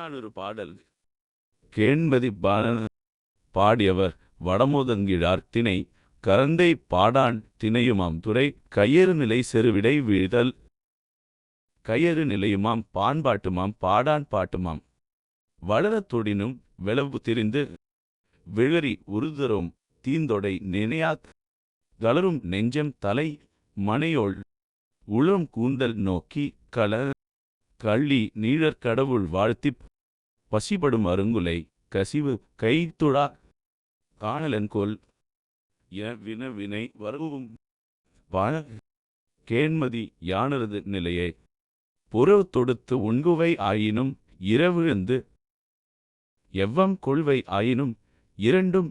புறநானூறு பாடல். கேண்மதி பாடியவர் வடமோதங்கிழார் திணை. கரந்தை பாடான் திணையுமாம் துறை. கையறு நிலை செருவிடை வீழ்தல். கையறு நிலையுமாம் பாண்பாட்டுமாம் பாடான் பாட்டுமாம். வளரத் தொடினும் வெளவு திரிந்து. விழறி உருதரும் தீந்தொடை நினையாத். கலரும் நெஞ்சம் தலை மனையோள். உளம் கூந்தல் நோக்கி கள கள்ளி நீழற் கடவுள் வாழ்த்திப் பசிபடும் அருங்குலை கசிவு கைத்துழா காணலன்கொல் என வின வினை வரவும். வாழ கேண்மதி யானரது நிலையை புறவு தொடுத்து உண்குவை ஆயினும் இரவிழுந்து எவ்வம் கொள்வை ஆயினும் இரண்டும்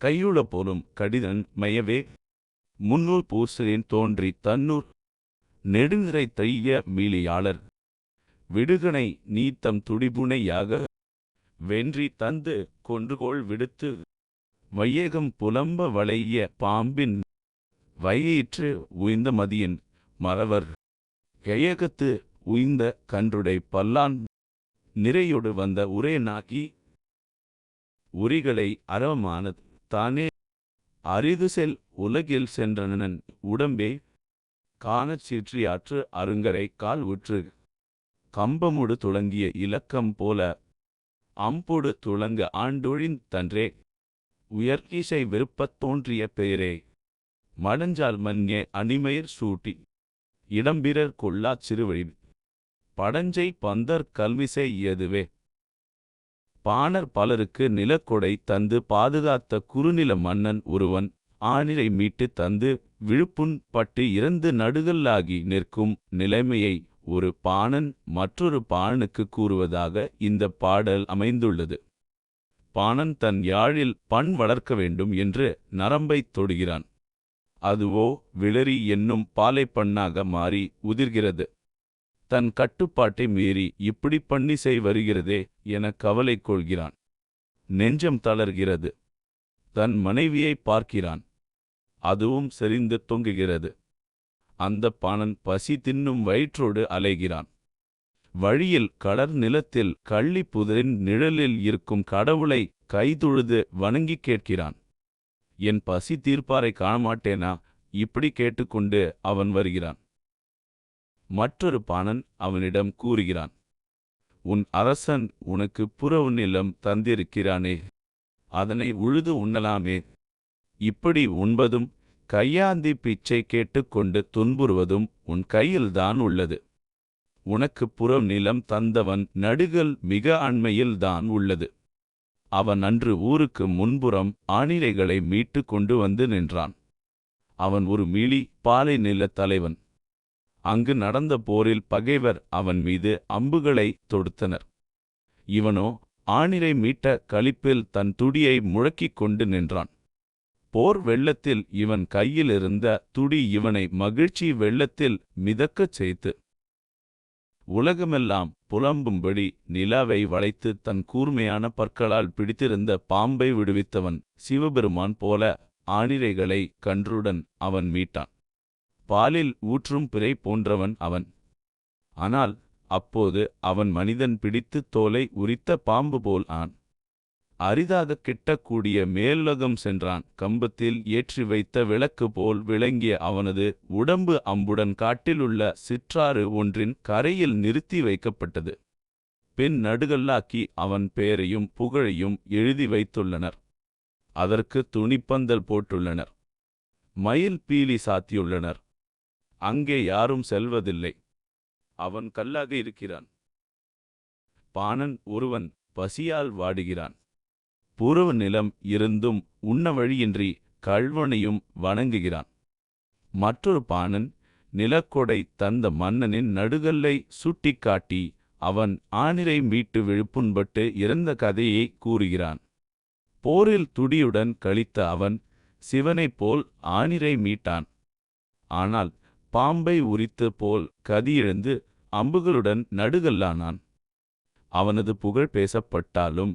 கையுள போலும் கடிதன் மையவே முன்னூர் பூசலின் தோன்றி தன்னூர் நெடுநிறை தைய மீளியாளர். விடுகணை நீத்தம் துடிபுனையாக வென்றி தந்து கொன்றுகோள் விடுத்து வையகம் புலம்ப வளைய பாம்பின் வையிற்று உய்ந்த மதியின் மறவர் கெயகத்து உய்ந்த கன்றுடை பல்லான் நிறையொடு வந்த உரே நாக்கி உரிகளை அறவமானது தானே அரிது செல் உலகில் சென்றனன் உடம்பே காணச் சீற்றியாற்று அருங்கரை கால் உற்று கம்பமுடு துளங்கிய இலக்கம் போல அம்பொடு துளங்க ஆண்டொழின் தன்றே. உயர் இசை விருப்பத் தோன்றிய பெயரே. மடஞ்சால் மன்யே அணிமயிர் சூட்டி. இடம்பிரர் கொள்ளாச் சிறுவழி படஞ்சை பந்தர் கல்விசை எதுவே பாணர் பலருக்கு நிலக்கொடை தந்து பாதுகாத்த குறுநில மன்னன் ஒருவன். ஆணிலை மீட்டு தந்து விழுப்புண் பட்டு இறந்து நடுகல்லாகி நிற்கும் நிலைமையை ஒரு பாணன் மற்றொரு பாணனுக்கு கூறுவதாக இந்த பாடல் அமைந்துள்ளது. பாணன் தன் யாழில் பண் வளர்க்க வேண்டும் என்று நரம்பைத் தொடுகிறான். அதுவோ விளரி என்னும் பாலை பண்ணாக மாறி உதிர்கிறது. தன் கட்டுப்பாட்டை மீறி இப்படி பண்ணிசை வருகிறதே என கவலை கொள்கிறான். நெஞ்சம் தளர்கிறது. தன் மனைவியை பார்க்கிறான். அதுவும் செறிந்து தொங்குகிறது. அந்த பாணன் பசி தின்னும் வயிற்றோடு அலைகிறான். வழியில் கடற் நிலத்தில் கள்ளி புதரின் நிழலில் இருக்கும் கடவுளை கைதுழுது வணங்கிக் கேட்கிறான். என் பசி தீர்ப்பாரை காணமாட்டேனா? இப்படி கேட்டுக்கொண்டு அவன் வருகிறான். மற்றொரு பாணன் அவனிடம் கூறுகிறான் உன் அரசன் உனக்கு புறவு நிலம் தந்திருக்கிறானே அதனை உழுது உண்ணலாமே. இப்படி உண்பதும் கையாந்தி பிச்சை கேட்டுக்கொண்டு துன்புறுவதும் உன் கையில்தான் உள்ளது. உனக்கு புறம் நிலம் தந்தவன் நடுகள் மிக அண்மையில்தான் உள்ளது. அவன் அன்று ஊருக்கு முன்புறம் ஆணிரைகளை மீட்டு கொண்டு வந்து நின்றான். அவன் ஒரு மீளி பாலை நில தலைவன். அங்கு நடந்த போரில் பகைவர் அவன் மீது அம்புகளை தொடுத்தனர். இவனோ ஆணிரை மீட்ட களிப்பில் தன் துடியை முழக்கிக் கொண்டு நின்றான். போர் வெள்ளத்தில் இவன் கையிலிருந்த துடி இவனை மகிழ்ச்சி வெள்ளத்தில் மிதக்கச் செய்து உலகமெல்லாம் புலம்பும்படி நிலாவை வளைத்து தன் கூர்மையான பற்களால் பிடித்திருந்த பாம்பை விடுவித்தவன் சிவபெருமான் போல ஆணிரைகளை கன்றுடன் அவன் மீட்டான். பாலில் ஊற்றும் பிறை போன்றவன் அவன். ஆனால் அப்போது அவன் மனிதன் பிடித்து தோலை உரித்த பாம்பு போல் ஆன். அரிதாக கிட்டக்கூடிய மேலுலகம் சென்றான். கம்பத்தில் ஏற்றி வைத்த விளக்கு போல் விளங்கிய அவனது உடம்பு அம்புடன் காட்டிலுள்ள சிற்றாறு ஒன்றின் கரையில் நிறுத்தி வைக்கப்பட்டது. பின் நடுகல்லாக்கி அவன் பெயரையும் புகழையும் எழுதி வைத்துள்ளனர். அதற்கு துணிப்பந்தல் போட்டுள்ளனர். மயில் பீலி சாத்தியுள்ளனர். அங்கே யாரும் செல்வதில்லை. அவன் கல்லாக இருக்கிறான். பாணன் ஒருவன் பசியால் வாடுகிறான். பூர்வ நிலம் இருந்தும் உண்ண வழியின்றி கழ்வனையும் வணங்குகிறான். மற்றொரு பாணன் நிலக்கொடை தந்த மன்னனின் நடுகல்லை சுட்டிக்காட்டி அவன் ஆணிரை மீட்டு விழுப்புண்பட்டு இறந்த கதையை கூறுகிறான். போரில் துடியுடன் கழித்த அவன் சிவனைப் போல் ஆணிரை மீட்டான். ஆனால் பாம்பை உரித்து போல் கதியிழந்து அம்புகளுடன் நடுகல்லானான். அவனது புகழ் பேசப்பட்டாலும்